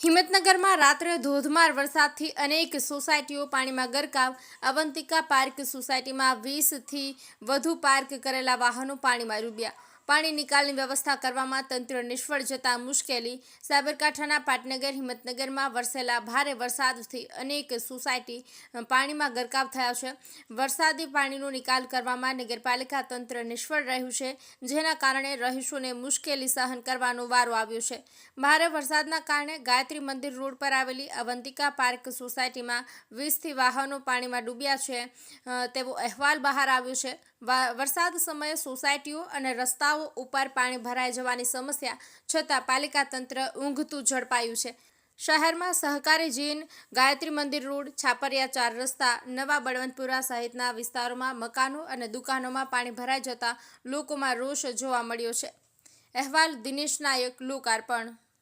શહેરમાં રાત્રે ધોધમાર વરસાદથી અનેક સોસાયટીઓ પાણીમાં ગરકાવ. અવંતિકા પાર્ક સોસાયટીમાં વીસથી વધુ પાર્ક કરેલા વાહનો પાણીમાં ડૂબ્યા. પાણી નિકાલની વ્યવસ્થા કરવામાં તંત્ર નિષ્ફળ જતા મુશ્કેલી. સાબરકાંઠાના પાટનગર, હિંમતનગરમાં વરસેલા ભારે વરસાદથી અનેક સોસાયટી પાણીમાં ગરકાવ થયા છે. વરસાદી પાણીનો નિકાલ કરવામાં નગરપાલિકા તંત્ર નિષ્ફળ રહ્યું છે, જેના કારણે રહીશોને મુશ્કેલી સહન કરવાનો વારો આવ્યો છે. ભારે વરસાદના કારણે ગાયત્રી મંદિર રોડ પર આવેલી અવંતિકા પાર્ક સોસાયટીમાં વીસથી વાહનો પાણીમાં ડૂબ્યા છે તેવો અહેવાલ બહાર આવ્યો છે. વરસાદ સમયે સોસાયટીઓ અને રસ્તાઓ ઉપર પાણી ભરાઈ જવાની સમસ્યા છતાં પાલિકા તંત્ર ઊંઘતું ઝડપાયું છે. શહેરમાં સહકારી જીન, ગાયત્રી મંદિર રોડ, છાપરિયા ચાર રસ્તા, નવા બળવંતપુરા સહિતના વિસ્તારોમાં મકાનો અને દુકાનોમાં પાણી ભરાઈ જતા લોકોમાં રોષ જોવા મળ્યો છે. અહેવાલ દિનેશ નાયક લોકાર્પણ